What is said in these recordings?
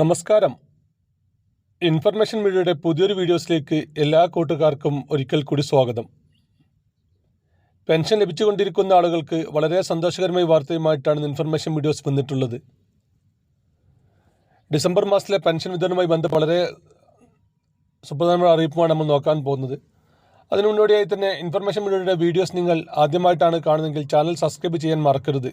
നമസ്കാരം. ഇൻഫർമേഷൻ മീഡിയയുടെ പുതിയൊരു വീഡിയോസിലേക്ക് എല്ലാ കൂട്ടുകാർക്കും ഒരിക്കൽ കൂടി സ്വാഗതം. പെൻഷൻ ലഭിച്ചുകൊണ്ടിരിക്കുന്ന ആളുകൾക്ക് വളരെ സന്തോഷകരമായ വാർത്തയുമായിട്ടാണ് ഇൻഫർമേഷൻ വീഡിയോസ് വന്നിട്ടുള്ളത്. ഡിസംബർ മാസത്തിലെ പെൻഷൻ വിതരണവുമായി ബന്ധം വളരെ സുപ്രധാനമായ അറിയിപ്പുമാണ് നമ്മൾ നോക്കാൻ പോകുന്നത്. അതിനു മുന്നോടിയായി തന്നെ ഇൻഫർമേഷൻ മീഡിയയുടെ വീഡിയോസ് നിങ്ങൾ ആദ്യമായിട്ടാണ് കാണുന്നതെങ്കിൽ ചാനൽ സബ്സ്ക്രൈബ് ചെയ്യാൻ മറക്കരുത്.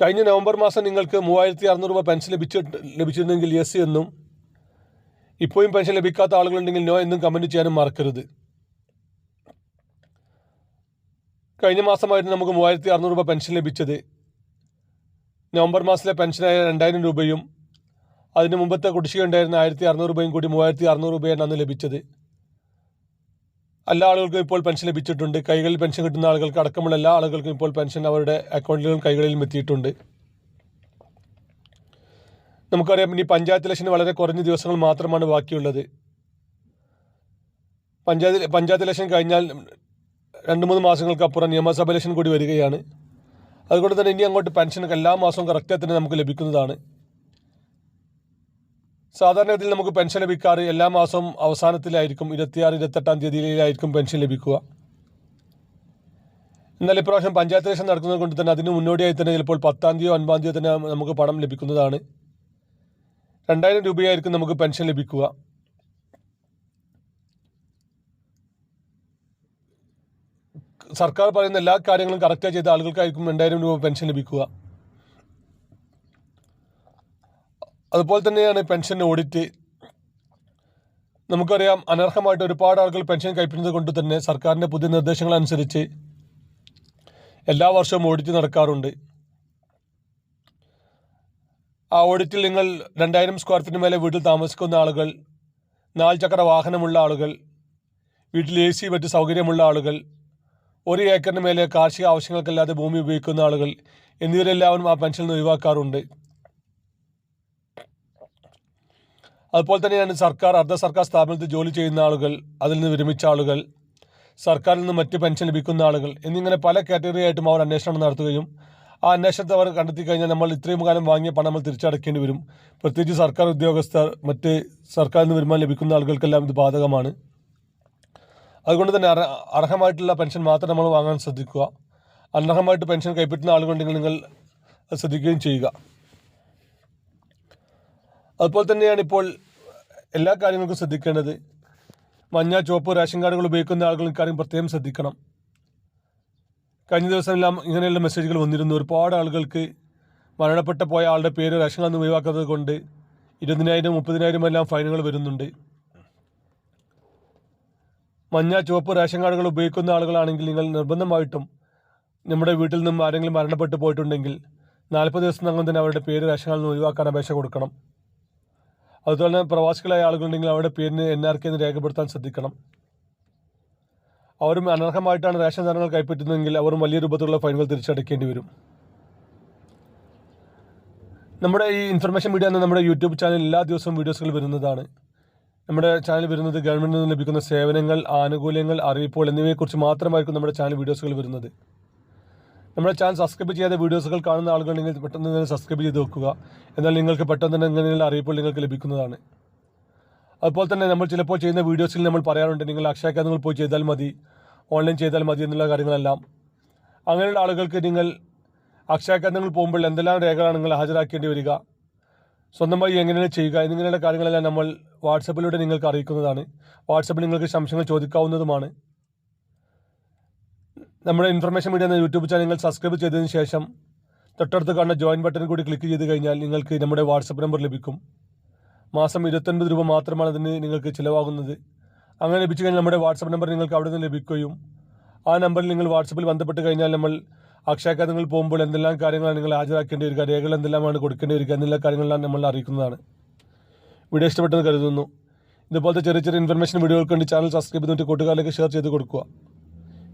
കഴിഞ്ഞ നവംബർ മാസം നിങ്ങൾക്ക് മൂവായിരത്തി അറുന്നൂറ് രൂപ പെൻഷൻ ലഭിച്ചിട്ട് ലഭിച്ചിരുന്നെങ്കിൽ യെസ് എന്നും ഇപ്പോഴും പെൻഷൻ ലഭിക്കാത്ത ആളുകളുണ്ടെങ്കിൽ നോ എന്നും കമന്റ് ചെയ്യാനും മറക്കരുത്. കഴിഞ്ഞ മാസമായിരുന്നു നമുക്ക് മൂവായിരത്തി അറുന്നൂറ് രൂപ പെൻഷൻ ലഭിച്ചത്. നവംബർ മാസത്തിലെ പെൻഷനായ രണ്ടായിരം രൂപയും അതിന് മുമ്പത്തെ കുടിശ്ശിക ഉണ്ടായിരുന്ന ആയിരത്തി അറുന്നൂറ് രൂപയും കൂടി മൂവായിരത്തി അറുന്നൂറ് രൂപയാണ് അന്ന് ലഭിച്ചത്. എല്ലാ ആളുകൾക്കും ഇപ്പോൾ പെൻഷൻ ലഭിച്ചിട്ടുണ്ട്. കൈകളിൽ പെൻഷൻ കിട്ടുന്ന ആളുകൾക്ക് അടക്കമുള്ള എല്ലാ ആളുകൾക്കും ഇപ്പോൾ പെൻഷൻ അവരുടെ അക്കൗണ്ടിലും കൈകളിലും എത്തിയിട്ടുണ്ട്. നമുക്കറിയാം ഇനി പഞ്ചായത്ത് ഇലക്ഷന് വളരെ കുറഞ്ഞ ദിവസങ്ങൾ മാത്രമാണ് ബാക്കിയുള്ളത്. പഞ്ചായത്ത് പഞ്ചായത്ത് ഇലക്ഷൻ കഴിഞ്ഞാൽ രണ്ട് മൂന്ന് മാസങ്ങൾക്ക് അപ്പുറം നിയമസഭ ഇലക്ഷൻ കൂടി വരികയാണ്. അതുകൊണ്ട് തന്നെ ഇനി അങ്ങോട്ട് പെൻഷൻ എല്ലാ മാസവും കറക്റ്റായി തന്നെ നമുക്ക് ലഭിക്കുന്നതാണ്. സാധാരണഗതിയിൽ നമുക്ക് പെൻഷൻ ലഭിക്കാറ് എല്ലാ മാസവും അവസാനത്തിലായിരിക്കും ഇരുപത്തിയാറ് ഇരുപത്തെട്ടാം തീയതിയിലായിരിക്കും പെൻഷൻ ലഭിക്കുക. എന്നാൽ ഇപ്രാവശ്യം പഞ്ചായത്ത് ഇലക്ഷൻ നടക്കുന്നത് കൊണ്ട് തന്നെ അതിന് മുന്നോടിയായി തന്നെ ചിലപ്പോൾ പത്താം തീയതിയോ ഒൻപതാം തീയതിയോ തന്നെ നമുക്ക് പണം ലഭിക്കുന്നതാണ്. രണ്ടായിരം രൂപയായിരിക്കും നമുക്ക് പെൻഷൻ ലഭിക്കുക. സർക്കാർ പറയുന്ന എല്ലാ കാര്യങ്ങളും കറക്റ്റായി ചെയ്ത ആളുകൾക്കായിരിക്കും രണ്ടായിരം രൂപ പെൻഷൻ ലഭിക്കുക. അതുപോലെ തന്നെയാണ് പെൻഷൻ ഓഡിറ്റ്. നമുക്കറിയാം അനർഹമായിട്ട് ഒരുപാട് ആളുകൾ പെൻഷൻ കൈപ്പറ്റുന്നത് കൊണ്ട് തന്നെ സർക്കാരിന്റെ പുതിയ നിർദ്ദേശങ്ങൾ അനുസരിച്ച് എല്ലാ വർഷവും ഓഡിറ്റ് നടക്കാറുണ്ട്. ആ ഓഡിറ്റിൽ നിങ്ങൾ രണ്ടായിരം സ്ക്വയർ ഫീറ്റിന് മേലെ വീട്ടിൽ താമസിക്കുന്ന ആളുകൾ നാല് ചക്ര വാഹനമുള്ള ആളുകൾ വീട്ടിൽ എ സി മറ്റ് സൗകര്യമുള്ള ആളുകൾ ഒരു ഏക്കറിന് മേലെ കാർഷിക ആവശ്യങ്ങൾക്കല്ലാതെ ഭൂമി ഉപയോഗിക്കുന്ന ആളുകൾ എന്നിവരെല്ലാവരും ആ പെൻഷനിൽ നിന്ന് ഒഴിവാക്കാറുണ്ട്. അതുപോലെ തന്നെയാണ് സർക്കാർ അർദ്ധ സർക്കാർ സ്ഥാപനത്തിൽ ജോലി ചെയ്യുന്ന ആളുകൾ അതിൽ നിന്ന് വിരമിച്ച ആളുകൾ സർക്കാരിൽ നിന്ന് മറ്റ് പെൻഷൻ ലഭിക്കുന്ന ആളുകൾ എന്നിങ്ങനെ പല കാറ്റഗറി ആയിട്ടും അവർ അന്വേഷണം നടത്തുകയും ആ അന്വേഷണത്തെ അവർ കണ്ടെത്തി കഴിഞ്ഞാൽ നമ്മൾ ഇത്രയും കാലം വാങ്ങിയ പണം നമ്മൾ തിരിച്ചടക്കേണ്ടി വരും. പ്രത്യേകിച്ച് സർക്കാർ ഉദ്യോഗസ്ഥർ മറ്റ് സർക്കാരിൽ നിന്ന് വരുമാനം ലഭിക്കുന്ന ആളുകൾക്കെല്ലാം ഇത് ബാധകമാണ്. അതുകൊണ്ട് തന്നെ അർഹ അർഹമായിട്ടുള്ള പെൻഷൻ മാത്രം നമ്മൾ വാങ്ങാൻ ശ്രദ്ധിക്കുക. അനർഹമായിട്ട് പെൻഷൻ കൈപ്പറ്റുന്ന ആളുകളുണ്ടെങ്കിൽ നിങ്ങൾ ശ്രദ്ധിക്കുകയും ചെയ്യുക. അതുപോലെ തന്നെയാണ് ഇപ്പോൾ എല്ലാ കാര്യങ്ങൾക്കും ശ്രദ്ധിക്കേണ്ടത് മഞ്ഞ ചുവപ്പ് റേഷൻ കാർഡുകൾ ഉപയോഗിക്കുന്ന ആളുകൾ ഇക്കാര്യം പ്രത്യേകം ശ്രദ്ധിക്കണം. കഴിഞ്ഞ ദിവസമെല്ലാം ഇങ്ങനെയുള്ള മെസ്സേജുകൾ വന്നിരുന്നു. ഒരുപാട് ആളുകൾക്ക് മരണപ്പെട്ട പോയ ആളുടെ പേര് റേഷൻ കാർഡ് ഒഴിവാക്കാത്തത് കൊണ്ട് ഇരുപതിനായിരം മുപ്പതിനായിരം എല്ലാം ഫൈനുകൾ വരുന്നുണ്ട്. മഞ്ഞ ചുവപ്പ് റേഷൻ കാർഡുകൾ ഉപയോഗിക്കുന്ന ആളുകളാണെങ്കിൽ നിങ്ങൾ നിർബന്ധമായിട്ടും നമ്മുടെ വീട്ടിൽ നിന്നും ആരെങ്കിലും മരണപ്പെട്ടു പോയിട്ടുണ്ടെങ്കിൽ നാൽപ്പത് ദിവസം തന്നെ അവരുടെ പേര് റേഷൻ കാർഡിൽ നിന്ന് ഒഴിവാക്കാൻ അപേക്ഷ കൊടുക്കണം. അതുപോലെ തന്നെ പ്രവാസികളായ ആളുകളുണ്ടെങ്കിൽ അവരുടെ പേരിന് എൻ ആർ കെ എന്ന് രേഖപ്പെടുത്താൻ ശ്രദ്ധിക്കണം. അവരും അനർഹമായിട്ടാണ് റേഷൻ സാധനങ്ങൾ കൈപ്പറ്റുന്നതെങ്കിൽ അവരും വലിയ രൂപത്തിലുള്ള ഫൈനുകൾ തിരിച്ചടയ്ക്കേണ്ടി വരും. നമ്മുടെ ഈ ഇൻഫർമേഷൻ മീഡിയ എന്ന നമ്മുടെ യൂട്യൂബ് ചാനൽ എല്ലാ ദിവസവും വീഡിയോസുകൾ വരുന്നതാണ്. നമ്മുടെ ചാനൽ വരുന്നത് ഗവൺമെന്റിൽ നിന്ന് ലഭിക്കുന്ന സേവനങ്ങൾ ആനുകൂല്യങ്ങൾ അറിയിപ്പുകൾ എന്നിവയെക്കുറിച്ച് മാത്രമായിരിക്കും നമ്മുടെ ചാനൽ വീഡിയോസുകൾ വരുന്നത്. നമ്മുടെ ചാനൽ സബ്സ്ക്രൈബ് ചെയ്യാതെ വീഡിയോസുകൾ കാണുന്ന ആളുകളുണ്ടെങ്കിൽ പെട്ടെന്ന് തന്നെ സബ്സ്ക്രൈബ് ചെയ്ത് വെക്കുക. എന്നാൽ നിങ്ങൾക്ക് പെട്ടെന്ന് തന്നെ ഇങ്ങനെയുള്ള അറിയിപ്പുകൾ നിങ്ങൾക്ക് ലഭിക്കുന്നതാണ്. അതുപോലെ തന്നെ നമ്മൾ ചിലപ്പോൾ ചെയ്യുന്ന വീഡിയോസിൽ നമ്മൾ പറയാറുണ്ട് നിങ്ങൾ അക്ഷയ കേന്ദ്രങ്ങൾ പോയി ചെയ്താൽ മതി ഓൺലൈൻ ചെയ്താൽ മതി എന്നുള്ള കാര്യങ്ങളെല്ലാം. അങ്ങനെയുള്ള ആളുകൾക്ക് നിങ്ങൾ അക്ഷയ കേന്ദ്രങ്ങൾ പോകുമ്പോൾ എന്തെല്ലാം രേഖകളാണ് നിങ്ങൾ ഹാജരാക്കേണ്ടി വരിക സ്വന്തമായി എങ്ങനെയാണ് ചെയ്യുക എന്നിങ്ങനെയുള്ള കാര്യങ്ങളെല്ലാം നമ്മൾ വാട്സപ്പിലൂടെ നിങ്ങൾക്ക് അറിയിക്കുന്നതാണ്. വാട്സപ്പിൽ നിങ്ങൾക്ക് സംശയങ്ങൾ ചോദിക്കാവുന്നതുമാണ്. നമ്മുടെ ഇൻഫർമേഷൻ മീഡിയ എന്ന യൂട്യൂബ് ചാനൽ സബ്സ്ക്രൈബ് ചെയ്തതിന് ശേഷം തൊട്ടടുത്ത് കാണുന്ന ജോയിൻ ബട്ടൺ കൂടി ക്ലിക്ക് ചെയ്ത് കഴിഞ്ഞാൽ നിങ്ങൾക്ക് നമ്മുടെ വാട്സപ്പ് നമ്പർ ലഭിക്കും. മാസം ഇരുപത്തൊൻപത് രൂപ മാത്രമാണ് അതിന് നിങ്ങൾക്ക് ചിലവാകുന്നത്. അങ്ങനെ ലഭിച്ചു കഴിഞ്ഞാൽ നമ്മുടെ വാട്സപ്പ് നമ്പർ നിങ്ങൾക്ക് അവിടെ നിന്ന് ലഭിക്കുകയും ആ നമ്പറിൽ നിങ്ങൾ വാട്സപ്പിൽ ബന്ധപ്പെട്ട് കഴിഞ്ഞാൽ നമ്മൾ അക്ഷയ കേന്ദ്രങ്ങളിൽ പോകുമ്പോൾ എന്തെല്ലാം കാര്യങ്ങളാണ് നിങ്ങൾ ഹാജരാക്കേണ്ടി വരിക രേഖകൾ എന്തെല്ലാമാണ് കൊടുക്കേണ്ടി വരിക എന്നുള്ള കാര്യങ്ങളെല്ലാം നമ്മൾ അറിയിക്കുന്നതാണ്. വീഡിയോ ഇഷ്ടപ്പെട്ടെന്ന് കരുതുന്നു. ഇതുപോലത്തെ ചെറിയ ചെറിയ ഇൻഫർമേഷൻ വീഡിയോകൾക്ക് വേണ്ടി ചാനൽ സബ്സ്ക്രൈബ് ചെയ്തിട്ട് കൂട്ടുകാരിലേക്ക് ഷെയർ ചെയ്ത് കൊടുക്കുക.